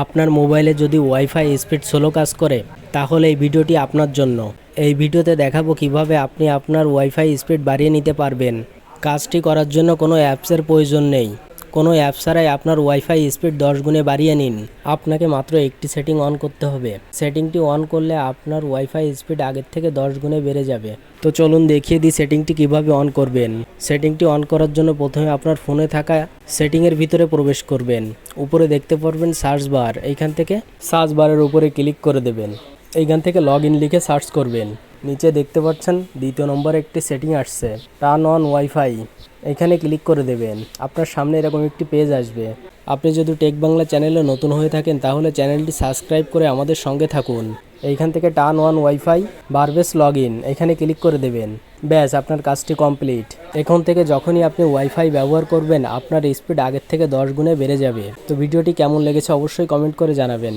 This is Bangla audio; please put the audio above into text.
আপনার মোবাইলে যদি ওয়াইফাই স্পিড স্লো কাজ করে, তাহলে এই ভিডিওটি আপনার জন্য। এই ভিডিওতে দেখাবো কীভাবে আপনি আপনার ওয়াইফাই স্পিড বাড়িয়ে নিতে পারবেন। কাজটি করার জন্য কোনো অ্যাপসের প্রয়োজন নেই। কোনো অ্যাপ ছাড়াই আপনার ওয়াইফাই স্পিড দশ গুণে বাড়িয়ে নিন। আপনাকে মাত্র একটি সেটিং অন করতে হবে। সেটিংটি অন করলে আপনার ওয়াইফাই স্পিড আগের থেকে দশ গুণে বেড়ে যাবে। তো চলুন দেখিয়ে দিই সেটিংটি কীভাবে অন করবেন। সেটিংটি অন করার জন্য প্রথমে আপনার ফোনে থাকা সেটিংয়ের ভিতরে প্রবেশ করবেন। উপরে দেখতে পারবেন সার্চ বার এইখান থেকে সার্চ বারের উপরে ক্লিক করে দেবেন। এইখান থেকে লগ ইন লিখে সার্চ করবেন। নিচে দেখতে পাচ্ছেন দ্বিতীয় নম্বরে একটি সেটিং আসছে। টার্ন অন ওয়াইফাই এখানে ক্লিক করে দেবেন। আপনার সামনে এরকম একটি পেজ আসবে। আপনি যদি টেক বাংলা চ্যানেলে নতুন হয়ে থাকেন, তাহলে চ্যানেলটি সাবস্ক্রাইব করে আমাদের সঙ্গে থাকুন। এইখান থেকে টার্ন ওয়ান ওয়াইফাই বারবেস লগ ইন এখানে ক্লিক করে দেবেন। ব্যাস, আপনার কাজটি কমপ্লিট এখন থেকে যখনই আপনি ওয়াইফাই ব্যবহার করবেন, আপনার স্পিড আগের থেকে দশ গুণে বেড়ে যাবে। তো ভিডিওটি কেমন লেগেছে অবশ্যই কমেন্ট করে জানাবেন।